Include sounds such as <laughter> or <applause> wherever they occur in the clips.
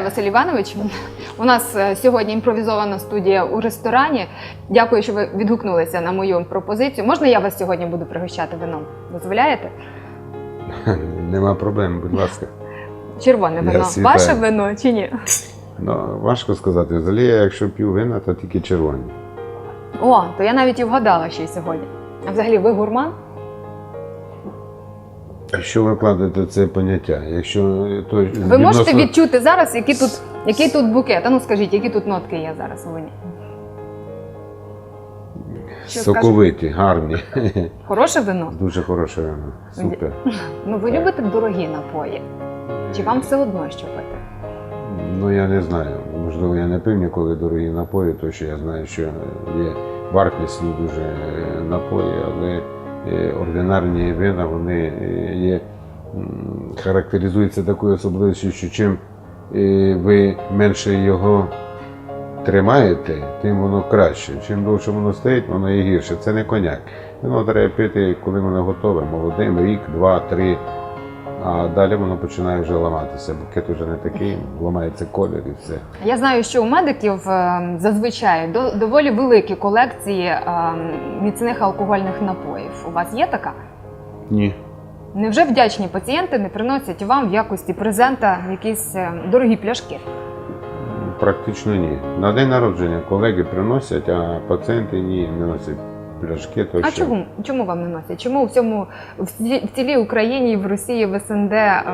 Вітаю, Василь Іванович. У нас е, сьогодні імпровізована студія у ресторані. Дякую, що ви відгукнулися на мою пропозицію. Можна я вас сьогодні буду пригощати вином? Дозволяєте? <laughs> Нема проблем, будь ласка. Червоне вино. Ваше вино чи ні? Ну, важко сказати. Взагалі, я якщо п'ю вина, то тільки червоні. О, то я навіть і вгадала ще й сьогодні. А взагалі, ви гурман? Що ви вкладаєте в це поняття? Якщо то Ви можете відчути зараз, який тут, який тут букет? А ну скажіть, які тут нотки є зараз у вині? Що соковиті, гарні. Хороше вино? Дуже хороше вино. Супер. Ну ви любите дорогі напої? Чи вам все одно що пити? Ну я не знаю. Можливо, я не пив ніколи дорогі напої, тому що я знаю, що є вартісні дуже напої, але ординарні вина вони е, є, характеризуються такою особливістю, що чим е, ви менше його тримаєте, тим воно краще. Чим довше воно стоїть, воно є гірше. Це не коняк. Воно треба пити, коли воно готове, молодим, рік, два, три. А далі воно починає вже ламатися. Букет вже не такий, ламається колір і все. Я знаю, що у медиків е, зазвичай до- доволі великі колекції е, міцних алкогольних напоїв. У вас є така? Ні. Невже вдячні пацієнти не приносять вам в якості презента якісь е, дорогі пляшки? Практично ні. На день народження колеги приносять, а пацієнти ні, не носять пляшки. То А що. чому? Чому вам не носять? Чому в цьому в цілій Україні, і в Росії, в СНД е,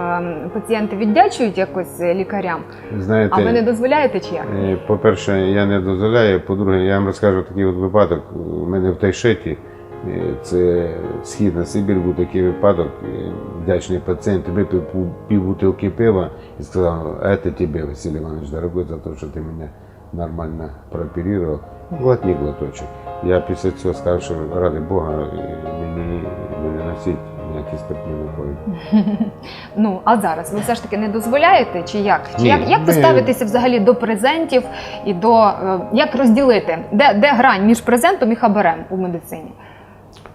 пацієнти віддячують якось е, лікарям? Знаєте, А ви не дозволяєте чи як? Е, По-перше, я не дозволяю. По-друге, я вам розкажу такий от випадок. У мене в Тайшеті, це Східна Сибір, був такий випадок. Вдячний пацієнт випив пів- пів бутилки пива і сказав, це тебе, Василь Іванович, дорогой, за те, що ти мене нормально прооперував. Глотні глоточок. Я після цього сказав, що ради Бога, мені не носіть ніякі спиртні напої. <laughs> Ну а зараз ви все ж таки не дозволяєте, чи як? Чи Ні, як, як ви ми- ставитеся взагалі до презентів і до е, як розділити, де, де грань між презентом і хабарем у медицині?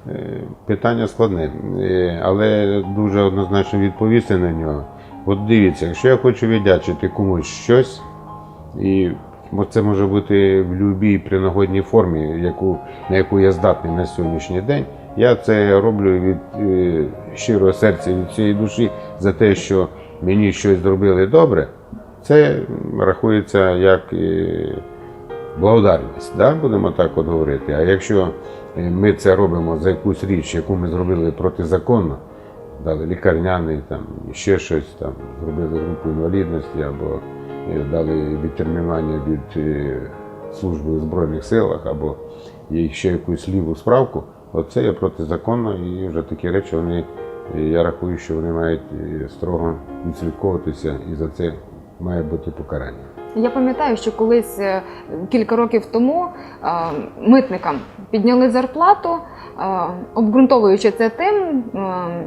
Е, Питання складне, е, але дуже однозначно відповісти на нього. От дивіться, якщо я хочу віддячити комусь щось, і мо- це може бути в будь-якій принагодній формі, яку, на яку я здатний на сьогоднішній день, я це роблю від е, щирого серця, від цієї душі за те, що мені щось зробили добре, це рахується як е, благодарність, да? будемо так от говорити. А якщо е, ми це робимо за якусь річ, яку ми зробили протизаконно, дали лікарняний, там, ще щось, там, зробили групу інвалідності або дали відтермінування від е, служби в Збройних силах, або ще якусь ліву справку, оце є протизаконно, і вже такі речі вони, е, я рахую, що вони мають е, строго відслідковуватися, і за це має бути покарання. Я пам'ятаю, що колись кілька років тому митникам підняли зарплату, обґрунтовуючи це тим,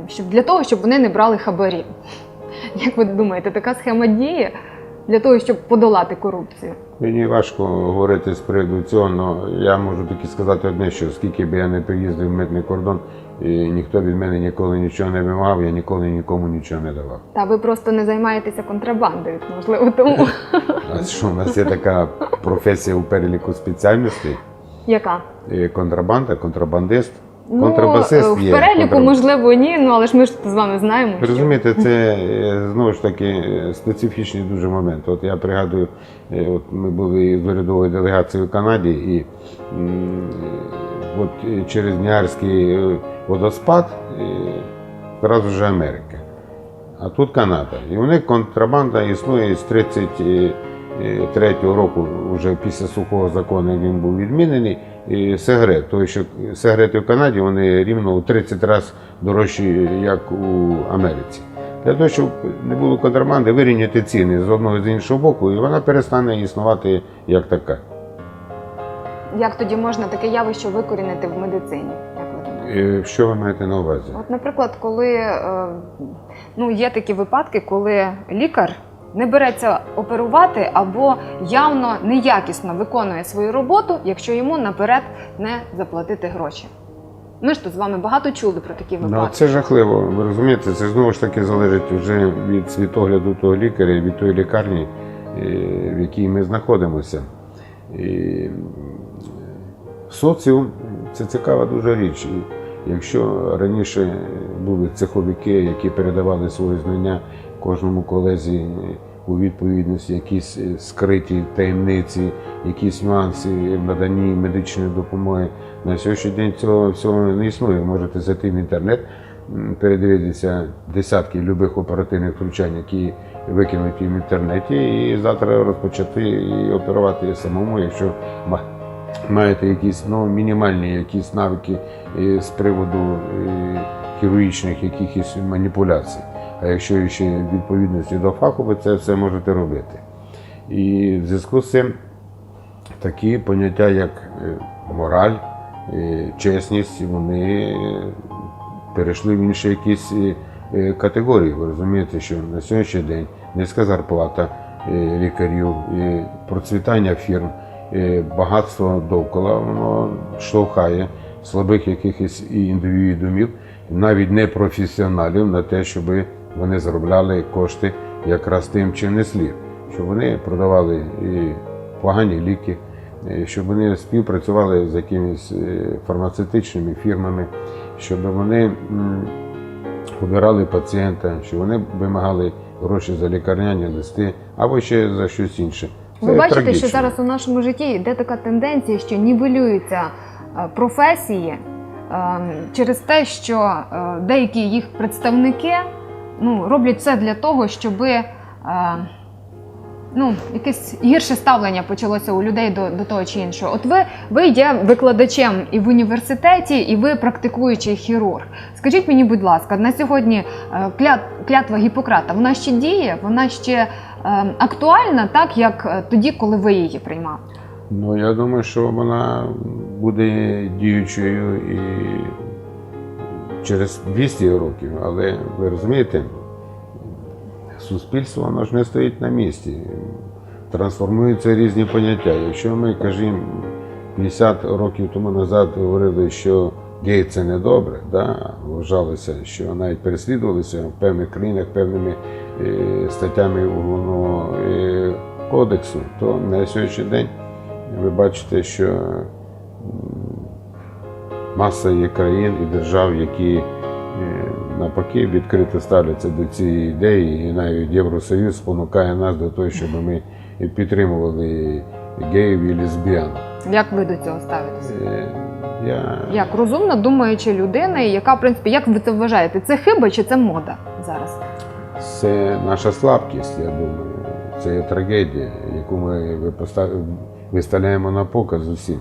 щоб для того, щоб вони не брали хабарі. Як ви думаєте, така схема діє для того, щоб подолати корупцію? Мені важко говорити з приводу цього, але я можу тільки сказати одне, що скільки б я не приїздив в митний кордон, і ніхто від мене ніколи нічого не вимагав, я ніколи нікому нічого не давав. Та ви просто не займаєтеся контрабандою, можливо, тому <laughs> А що в нас є така професія у переліку спеціальностей? яка? Е, Контрабанда, контрабандист. Ну, Контрабасист в є. переліку, контраб- можливо, ні, ну але ж ми ж з вами знаємо. Розумієте, це е, знову ж таки е, специфічний дуже момент. От я пригадую, е, от ми були з урядовою делегацією в Канаді, і от через Ніарський водоспад одразу вже Америка. А тут Канада. І у них контрабанда існує з 33-го року, вже після сухого закону він був відмінений. Сигарет, тому що сигарети в Канаді вони рівно у 30 разів дорожчі, як у Америці. Для того, щоб не було контрабанди, вирівняти ціни з одного і з іншого боку, і вона перестане існувати як така. Як тоді можна таке явище викорінити в медицині? Е, Що ви маєте на увазі? От, наприклад, коли е, ну, є такі випадки, коли лікар не береться оперувати або явно неякісно виконує свою роботу, якщо йому наперед не заплатити гроші. Ми ж тут з вами багато чули про такі Ну, випадки. це жахливо. Ви розумієте, це знову ж таки залежить вже від світогляду того лікаря, і від тої лікарні, в якій ми знаходимося. І соціум це цікава дуже річ. І якщо раніше були цеховики, які передавали свої знання кожному колезі у відповідності, якісь е, скриті таємниці, якісь нюанси в наданні медичної допомоги, на сьогоднішній день цього всього не існує. Можете зайти в інтернет, передивитися десятки любих оперативних втручань, які викинуті в інтернеті, і завтра розпочати і оперувати самому, якщо маєте якісь ну, мінімальні якісь навики е, з приводу е, хірургічних якихось маніпуляцій. А якщо ще відповідності до фаху, ви це все можете робити. І в зв'язку з цим такі поняття, як е, мораль, е, чесність, вони перейшли в інші якісь е, категорії. Ви розумієте, що на сьогоднішній день низька зарплата лікарів, процвітання фірм, багатство довкола, воно штовхає слабих якихось і індивідумів, навіть не професіоналів, на те, щоб вони заробляли кошти якраз тим, чим не слід, щоб вони продавали і погані ліки, е, щоб вони співпрацювали з якимись е, фармацевтичними фірмами, щоб вони обирали пацієнта, щоб вони вимагали гроші за лікарняні листи або ще за щось інше. Ви бачите, трагічно. що зараз у нашому житті йде така тенденція, що нівелюються е, професії е, через те, що деякі їх представники ну, роблять все для того, щоб ну, якесь гірше ставлення почалося у людей до, до того чи іншого. От ви, ви є викладачем і в університеті, і ви практикуючий хірург. Скажіть мені, будь ласка, на сьогодні е, клят, клятва Гіппократа, вона ще діє, вона ще е, актуальна, так як е, тоді, коли ви її приймали? Ну, я думаю, що вона буде діючою і через 200 років, але ви розумієте, суспільство воно ж не стоїть на місці. Трансформуються різні поняття. Якщо ми, кажімо, 50 років тому назад говорили, що гей це не добре, да? вважалося, що навіть переслідувалися в певних країнах певними е, статтями Уголовного е, кодексу, то на сьогоднішній день ви бачите, що маса є країн і держав, які е, навпаки відкрито ставляться до цієї ідеї, і навіть Євросоюз спонукає нас до того, щоб ми підтримували геїв і лесбіян. Як ви до цього ставитеся? Е, Я Як розумна, думаюча людина, яка, в принципі, як ви це вважаєте? Це хиба чи це мода зараз? Це наша слабкість, я думаю. Це є трагедія, яку ми виставляємо на показ усім.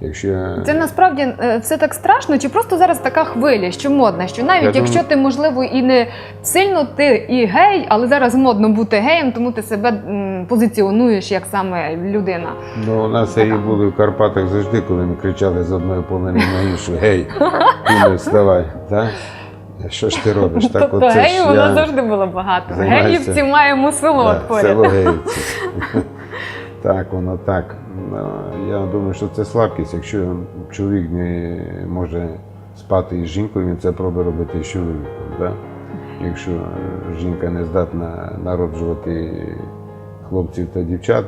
Якщо Це насправді е, все так страшно, чи просто зараз така хвиля, що модна, що навіть Я якщо думаю- ти, можливо, і не сильно ти і гей, але зараз модно бути геєм, тому ти себе м, позиціонуєш як саме людина. Ну, у нас і були в Карпатах завжди, коли ми кричали з одної половини на іншу, гей, Куме, вставай. Так? Що ж ти робиш? Так, тобто геїв у нас завжди було багато. Геївці маємо село поряд. село геївці. Так, воно так. Я думаю, що це слабкість. Якщо чоловік не може спати із жінкою, він це пробує робити з чоловіком. Да? Якщо жінка не здатна народжувати хлопців та дівчат,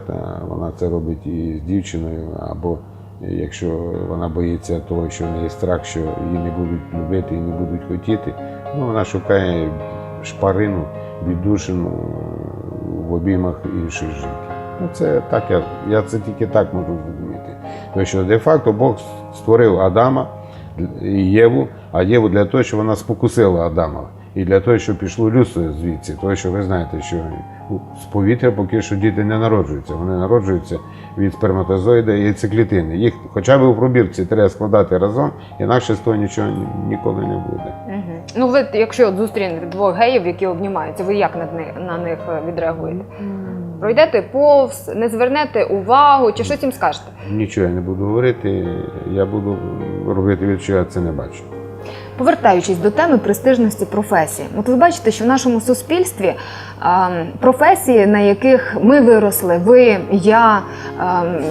вона це робить і з дівчиною, або якщо вона боїться того, що в неї страх, що її не будуть любити і не будуть хотіти, ну вона шукає шпарину, віддушину в обіймах інших жінки. Ну, це так, я, я це тільки так можу зрозуміти. Тому що де-факто Бог створив Адама і Єву, а Єву для того, щоб вона спокусила Адама. І для того, щоб пішло людство звідси, тому що ви знаєте, що з повітря поки що діти не народжуються. Вони народжуються від сперматозоїда і яйцеклітини. Їх хоча б у пробірці треба складати разом, інакше з того нічого ніколи не буде. Мгм. Ну, ви, якщо от зустрінете двох геїв, які обнімаються, ви як на них, на них е, відреагуєте? Пройдете повз, не звернете увагу, чи щось їм скажете? Нічого я не буду говорити, я буду робити від, що я це не бачу. Повертаючись до теми престижності професії, от ви бачите, що в нашому суспільстві професії, на яких ми виросли, ви, я,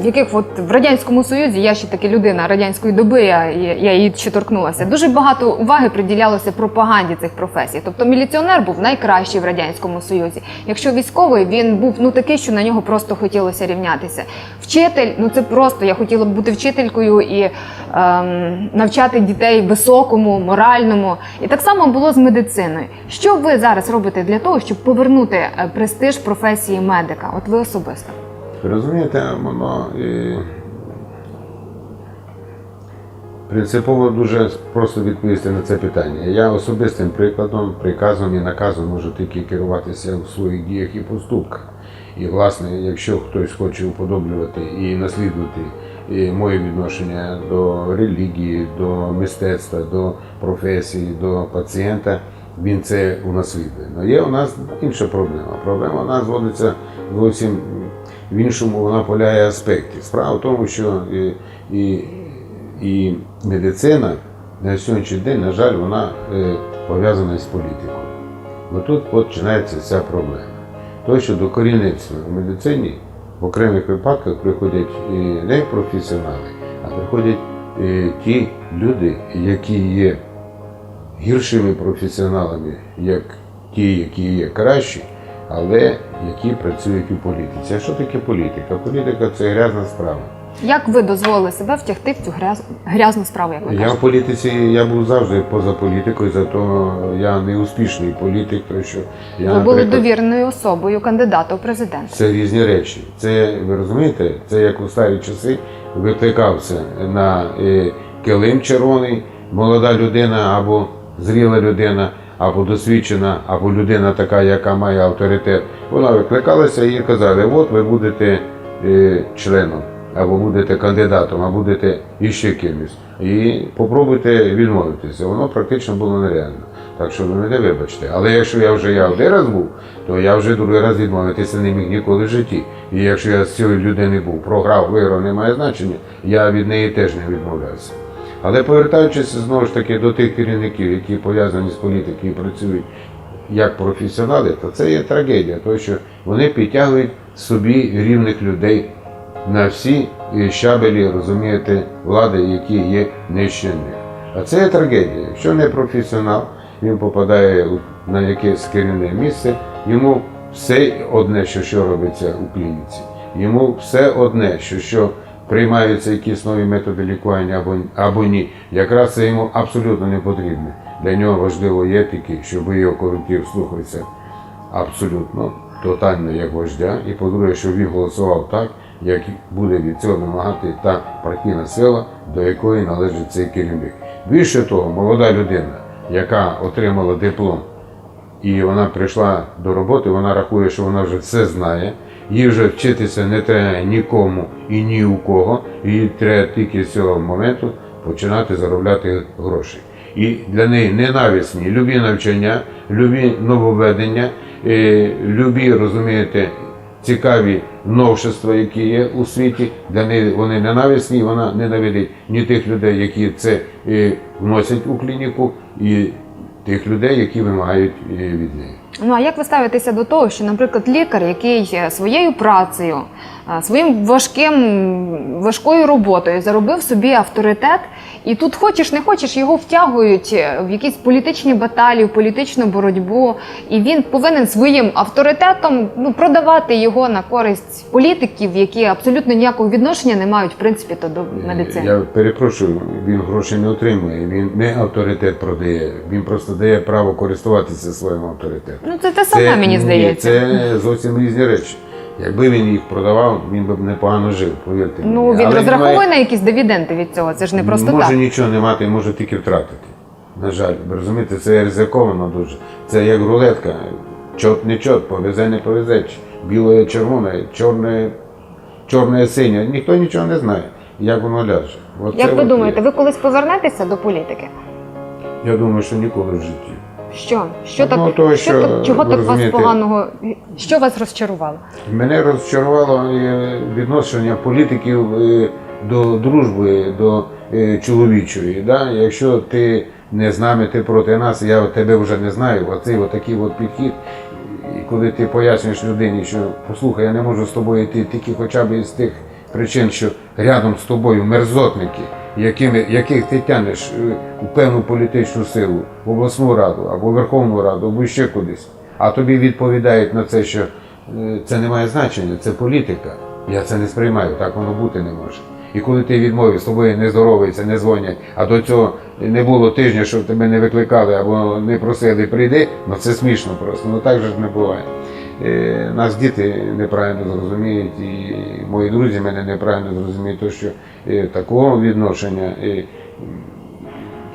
яких от в радянському союзі я ще таки людина радянської доби, я, я її ще торкнулася. Дуже багато уваги приділялося пропаганді цих професій. Тобто міліціонер був найкращий в радянському союзі. Якщо військовий, він був ну такий, що на нього просто хотілося рівнятися. Вчитель, ну це просто я хотіла б бути вчителькою і ем, навчати дітей високому, моральному. І так само було з медициною. Що ви зараз робите для того, щоб повернути е, престиж професії медика? От ви особисто. Розумієте, воно е, принципово дуже просто відповісти на це питання. Я особистим прикладом, приказом і наказом можу тільки керуватися в своїх діях і поступках. І, власне, якщо хтось хоче уподоблювати і наслідувати і моє відношення до релігії, до мистецтва, до професії, до пацієнта, він це унаслідує. Але є у нас інша проблема. Проблема у нас зводиться зовсім в іншому, вона полягає аспекті. Справа в тому, що і, і, і медицина на сьогоднішній день, на жаль, вона е, пов'язана з політикою. Бо тут починається ця проблема. Тому що до корінництва в медицині в окремих випадках приходять не професіонали, а приходять е, ті люди, які є гіршими професіоналами, як ті, які є кращі, але які працюють у політиці. А що таке політика? Політика це грязна справа. Як ви дозволили себе втягти в цю гряз... грязну справу, як ви Я кажете? в політиці я був завжди поза політикою, зато я не успішний політик, тому що я Ви були наприклад, довіреною особою кандидата у президенти. Це різні речі. Це ви розумієте? Це як у старі часи викликався на е, килим червоний, молода людина або зріла людина, або досвідчена, або людина така, яка має авторитет. Вона викликалася і казали, от ви будете е, членом, або будете кандидатом, або будете іще кимось. І попробуйте відмовитися. Воно практично було нереально. Так що ви мене вибачте. Але якщо я вже я один раз був, то я вже другий раз відмовитися не міг ніколи в житті. І якщо я з цієї людини був, програв, виграв, не має значення, я від неї теж не відмовлявся. Але повертаючись знову ж таки до тих керівників, які пов'язані з політикою і працюють як професіонали, то це є трагедія, тому що вони підтягують собі рівних людей на всі е, щабелі, розумієте, влади, які є нижче них. А це є трагедія. Якщо не професіонал, він попадає на якесь керівне місце, йому все одне, що, що робиться у клініці. Йому все одне, що, що приймаються якісь нові методи лікування або, або ні. Якраз це йому абсолютно не потрібно. Для нього важливо є тільки, щоб його колектив слухався абсолютно тотально як вождя. І по-друге, щоб він голосував так, як буде від цього вимагати та партійна сила, до якої належить цей керівник. Більше того, молода людина, яка отримала диплом, і вона прийшла до роботи, вона рахує, що вона вже все знає. Їй вже вчитися не треба нікому і ні у кого. Їй треба тільки з цього моменту починати заробляти гроші. І для неї ненависні любі навчання, любі нововведення, е, любі, розумієте, цікаві новшества, які є у світі. Для неї вони ненависні, вона ненавидить ні тих людей, які це е, вносять у клініку, і тих людей, які вимагають е, від неї. Ну а як ви ставитеся до того, що, наприклад, лікар, який е, своєю працею, е, своїм важким важкою роботою заробив собі авторитет, і тут хочеш не хочеш, його втягують е, в якісь політичні баталії, в політичну боротьбу, і він повинен своїм авторитетом ну, продавати його на користь політиків, які абсолютно ніякого відношення не мають в принципі то до медицини. Я перепрошую, він грошей не отримує, він не авторитет продає, він просто дає право користуватися своїм авторитетом. Ну це те саме мені ні, здається. Це зовсім різні речі. Якби він їх продавав, він би б непогано жив, повірте мені. Ну він Але розраховує немає- на якісь дивіденди від цього. Це ж не просто може так. нічого не мати, може тільки втратити. На жаль, ви розумієте, це ризиковано дуже. Це як рулетка. Чот не чот, повезе не повезе. Біле червоне, чорне, чорне синє. Ніхто нічого не знає, як воно ляже. От Як це ви от думаєте, є. ви колись повернетеся до політики? Я думаю, що ніколи в житті. Що? Що Ну, так, що, що, так чого так вас розумієте- поганого? Що вас розчарувало? Мене розчарувало е, відношення політиків е, до дружби, до е, чоловічої. Да? Якщо ти не з нами, ти проти нас, я от тебе вже не знаю. Оцей отакий от підхід. І коли ти пояснюєш людині, що послухай, я не можу з тобою йти тільки хоча б із тих причин, що рядом з тобою мерзотники, якими, яких ти тянеш е, у певну політичну силу, в обласну раду або Верховну Раду, або ще кудись, а тобі відповідають на це, що е, це не має значення, це політика. Я це не сприймаю, так воно бути не може. І коли ти відмовив, з тобою не здороваються, не дзвонять, а до цього не було тижня, щоб тебе не викликали або не просили прийди, ну це смішно просто, ну так же ж не буває. Е, Нас діти неправильно зрозуміють, і мої друзі мене неправильно зрозуміють, то що е, такого відношення. е,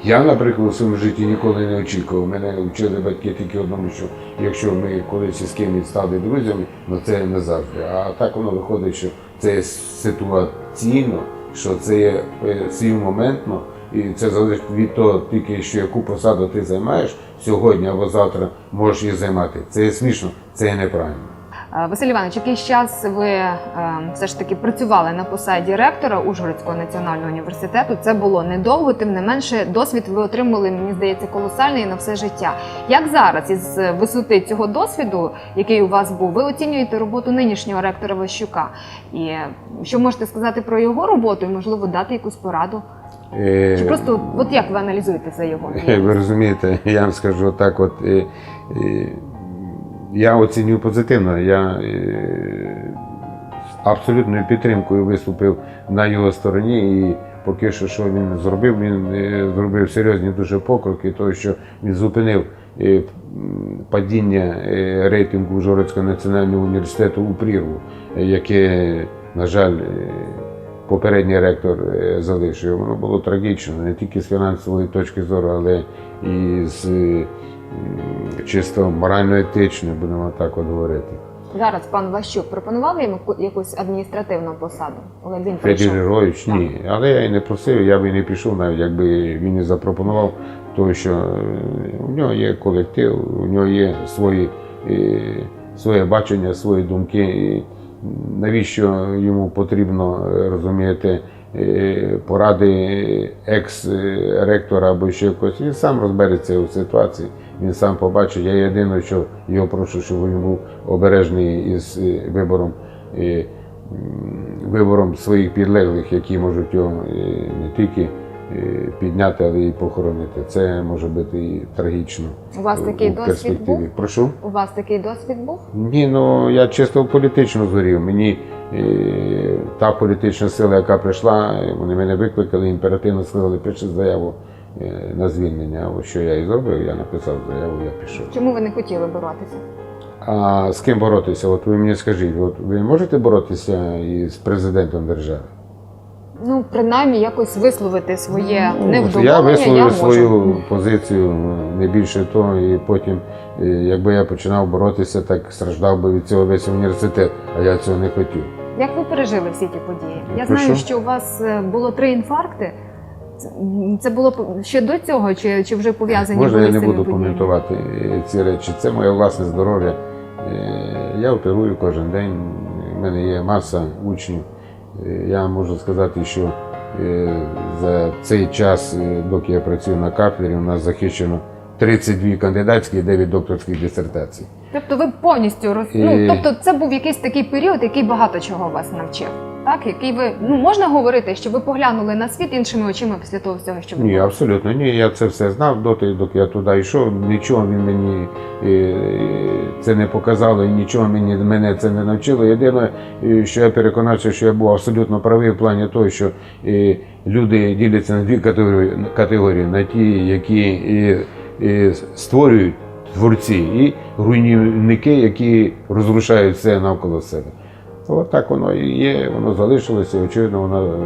я, наприклад, у своєму житті ніколи не очікував. Мене вчили батьки тільки одному, що якщо ми колись із кимось стали друзями, ну це не завжди. А так воно виходить, що це ситуаційно, що це є сівмоментно, і це залежить від того, тільки що яку посаду ти займаєш сьогодні або завтра можеш її займати. Це є смішно, це є неправильно. Василь Іванович, якийсь час ви е, все ж таки працювали на посаді ректора Ужгородського національного університету. Це було недовго, тим не менше, досвід ви отримали, мені здається, колосальний на все життя. Як зараз, із висоти цього досвіду, який у вас був, ви оцінюєте роботу нинішнього ректора Ващука? І що можете сказати про його роботу, і можливо дати якусь пораду? Е, Чи просто от як ви аналізуєте за його? <laughs> Ви розумієте, я вам скажу так, от е, е, я оцінюю позитивно. Я з абсолютною підтримкою виступив на його стороні. І поки що, що він зробив, він зробив серйозні дуже покроки, того, що він зупинив падіння рейтингу Ужгородського національного університету у прірву, яке, на жаль, попередній ректор е, залишив. Воно було трагічно не тільки з фінансової точки зору, але і з чисто морально-етичної, будемо так от говорити. Зараз пан Ващук пропонував йому якусь адміністративну посаду, але він прийшов. Ні. Але я і не просив, я би і не пішов, навіть якби він і запропонував, тому що е, у нього є колектив, у нього є свої, е, своє бачення, свої думки. Навіщо йому потрібно е, розумієте, е, поради екс-ректора або ще якось. Він сам розбереться у ситуації, він сам побачить. Я єдине, що його прошу, щоб він був обережний із е, вибором. вибором своїх підлеглих, які можуть його не тільки підняти, але й похоронити. Це може бути і трагічно. У вас такий у досвід був? Прошу? У вас такий досвід був? Ні, ну я чисто політично згорів. Мені е, та політична сила, яка прийшла, вони мене викликали, імперативно сказали, пиши заяву е, на звільнення. Що я і зробив, я написав заяву, я пішов. Чому ви не хотіли боротися? А з ким боротися? От ви мені скажіть, от ви можете боротися із президентом держави? Ну, принаймні, якось висловити своє Ну, невдоволення. Я висловив можу. свою позицію, не більше того, і потім, якби я починав боротися, так страждав би від цього весь університет, а я цього не хотів. Як ви пережили всі ті події? Я Про знаю, що? у вас е, було три інфаркти. Це- було ще до цього, чи, чи вже пов'язані Можна були я не буду подіями? коментувати е, ці речі. Це моє власне здоров'я. Е, Я оперую кожен день, у мене є маса учнів. Е, Я можу сказати, що е, за цей час, е, доки я працюю на кафедрі, у нас захищено 32 кандидатські і 9 докторських дисертацій. Тобто ви повністю роз... І- ну, тобто це був якийсь такий період, який багато чого вас навчив. Так, який ви ну можна говорити, що ви поглянули на світ іншими очима після того всього, що Ні, абсолютно ні. Я це все знав доти, доки я туди йшов. Нічого він мені е, це не показало і нічого мені мене це не навчило. Єдине, е, що я переконався, що я був абсолютно правий в плані того, що е, люди діляться на дві категорії, категорії на ті, які створюють творці, і руйнівники, які розрушають все навколо себе. От так воно і є, воно залишилося, і очевидно, воно е,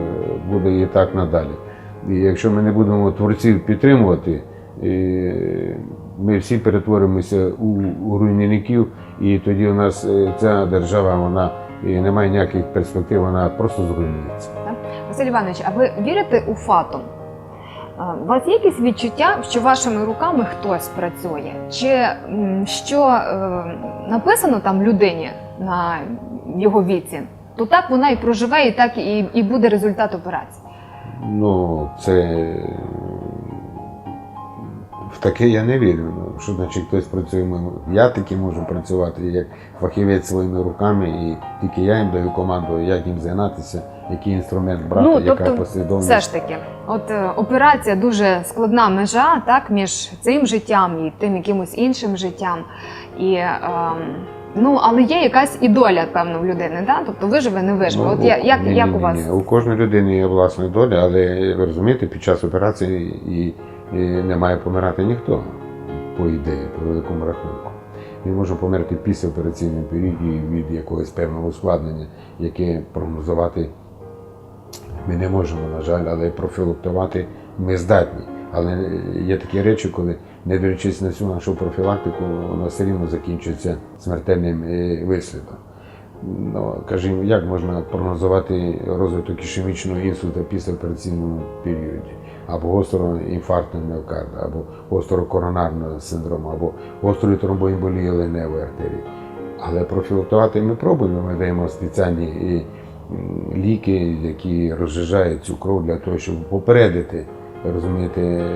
буде і так надалі. І якщо ми не будемо творців підтримувати, ми всі перетворимося у, руйнівників, і тоді у нас е, ця держава вона і не має ніяких перспектив, вона просто зруйнується. Василь Іванович, а ви вірите у фатум? У вас є якесь відчуття, що вашими руками хтось працює? Чи що е, написано там людині на його віці, то так вона і проживе, і так і, і буде результат операції? Ну, це в таке я не вірю. Ну, що значить хтось працює мимо. Я таки можу працювати як фахівець своїми руками, і тільки я їм даю команду, як їм займатися, який інструмент брати, Ну, яка тобто, послідовність. Все ж таки, от е, операція дуже складна межа, так, між цим життям і тим якимось іншим життям. І, ем, ну, але є якась і доля, певно, в людини, да? тобто виживе, не виживе. от я, як, Ну, ні, як ні, у вас? ні. У кожної людини є власна доля, але ви розумієте, під час операції і, і не має помирати ніхто, по ідеї, по великому рахунку. Він може померти після операційного періоду від якогось певного ускладнення, яке прогнозувати ми не можемо, на жаль, але профілактувати ми здатні. Але є такі речі, коли, не дивлячись на всю нашу профілактику, вона все рівно закінчується смертельним е, вислідом. Ну, кажімо, як можна прогнозувати розвиток ішемічного інсульта після операційному періоді, або гострого інфаркту міокарда, або гострого коронарного синдрому, або гострої тромбоемболії леневої артерії. Але профілактувати ми пробуємо, ми даємо спеціальні ліки, які розжижають цю кров для того, щоб попередити, розумієте,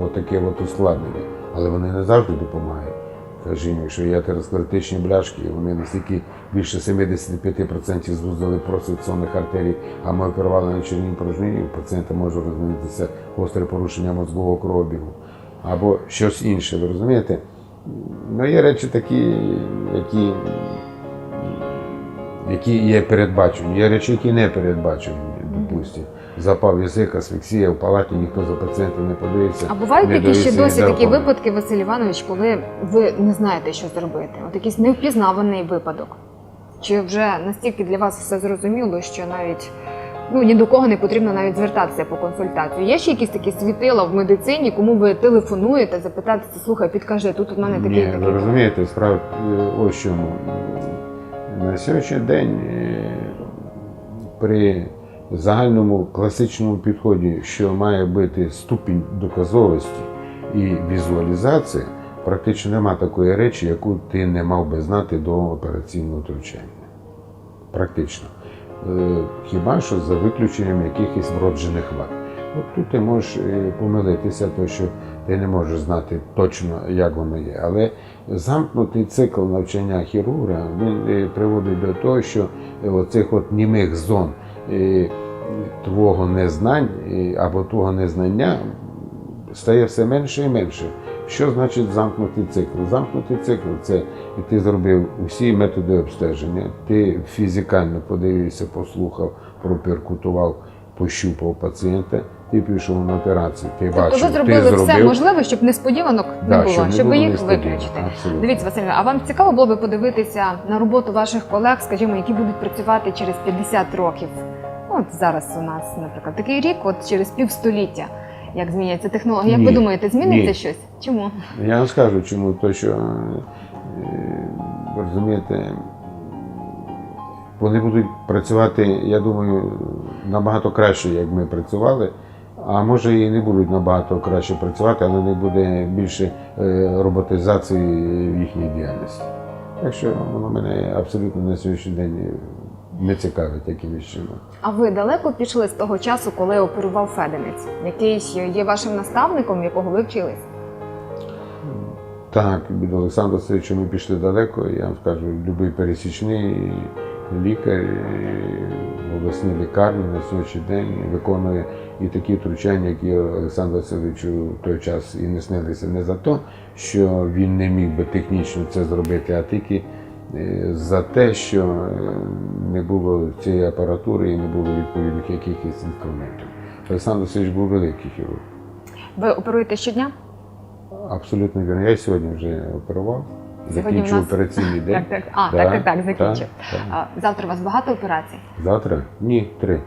бо таке от ускладнення. Але вони не завжди допомагають. Скажімо, якщо є атеросклеротичні бляшки, вони настільки більше 75% звузили просвіт сонних артерій, а ми оперували на червоній порожнині, у пацієнта може розвинутися гостре порушення мозгового кровообігу або щось інше, ви розумієте? Ну, є речі такі, які, які є передбачені, є речі, які не передбачені, допустимо. Запав язик, асфіксія, в палаті ніхто за пацієнтом не подивиться. А бувають такі ще досі такі випадки, Василь Іванович, коли ви не знаєте, що зробити? От якийсь невпізнаваний випадок. Чи вже настільки для вас все зрозуміло, що навіть ну ні до кого не потрібно навіть звертатися по консультацію? Є ще якісь такі світила в медицині, кому ви телефонуєте, запитатися, слухай, підкажи, тут у мене такий Ні, такий. ви розумієте, справа е, ось чому. На сьогоднішній день е, при загальному класичному підході, що має бути ступінь доказовості і візуалізація, практично нема такої речі, яку ти не мав би знати до операційного втручання. Практично. Е, Хіба що за виключенням якихось вроджених вад. От тут ти можеш е, помилитися, то що ти не можеш знати точно, як воно є. Але замкнутий цикл навчання хірурга він е, приводить до того, що оцих от німих зон твого незнань або твого незнання стає все менше і менше. Що значить замкнутий цикл? Замкнутий цикл це ти зробив усі методи обстеження, ти фізикально подивився, послухав, проперкутував, пощупав пацієнта, ти пішов на операцію, ти Тобто бачив, ви зробили ти зробив. все можливе, щоб несподіванок Да, не було, щоб щоб, було їх виключити. Абсолютно. Дивіться, Василь, а вам цікаво було би подивитися на роботу ваших колег, скажімо, які будуть працювати через 50 років? Ну, От зараз у нас, наприклад, такий рік, от через півстоліття, як зміняться технології. Як ви думаєте, зміниться Ні. щось? Чому? Я вам скажу, чому то, що е, розумієте, вони будуть працювати, я думаю, набагато краще, як ми працювали. А може і не будуть набагато краще працювати, але не буде більше е, роботизації в їхній діяльності. Так що воно мене абсолютно на сьогоднішній день не цікавить якимось чином. А ви далеко пішли з того часу, коли оперував Феденець, який є вашим наставником, якого ви вчились? Так, від Олександра Васильовича ми пішли далеко. Я вам скажу, будь-який пересічний лікар в обласній лікарні на сьогоднішній день виконує і такі втручання, які Олександру Васильовичу в той час і не снилися не за те, що він не міг би технічно це зробити, а тільки за те, що е, не було цієї апаратури і не було відповідних якихось інструментів. Олександр Васильович був великий хірург. Ви оперуєте щодня? Абсолютно вірно. Я сьогодні вже оперував, в нас- операційний <laughs> день. Так, так. А, Да, так, так, так, закінчив. так, так. Завтра у вас багато операцій. Завтра? Ні, три.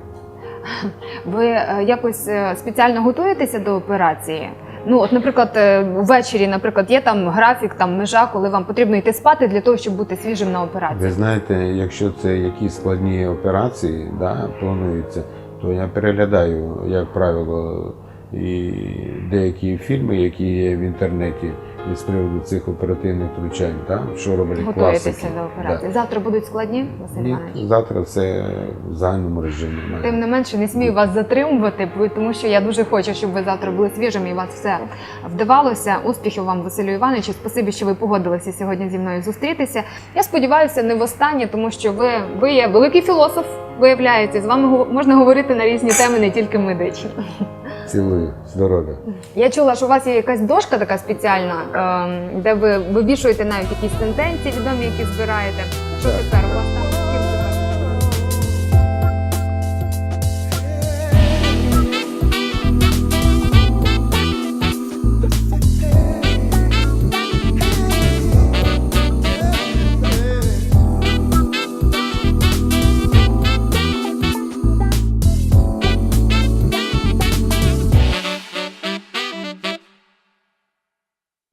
<laughs> Ви е, якось е, спеціально готуєтеся до операції? Ну, от, наприклад, е, ввечері, наприклад, є там графік, там межа, коли вам потрібно йти спати для того, щоб бути свіжим на Ви знаєте, якщо це якісь складні операції, да, плануються, то я переглядаю, як правило, і деякі фільми, які є в інтернеті, із приводу цих оперативних втручань, так? що роблять Готуєтеся класики. до операції. Завтра будуть складні, Василь Ні, Іванович? завтра все в загальному режимі. Тим не менше, не смію вас затримувати, тому що я дуже хочу, щоб ви завтра були свіжими і у вас все вдавалося. Успіхів вам, Василю Івановичу. Спасибі, що ви погодилися сьогодні зі мною зустрітися. Я сподіваюся, не востаннє, тому що ви, ви є великий філософ, виявляється. З вами можна говорити на різні теми, не тільки медичні. Цілую, здоров'я. Я чула, що у вас є якась дошка така спеціальна, ем, де ви вивішуєте навіть якісь сентенції відомі, які збираєте. Що тепер у вас там?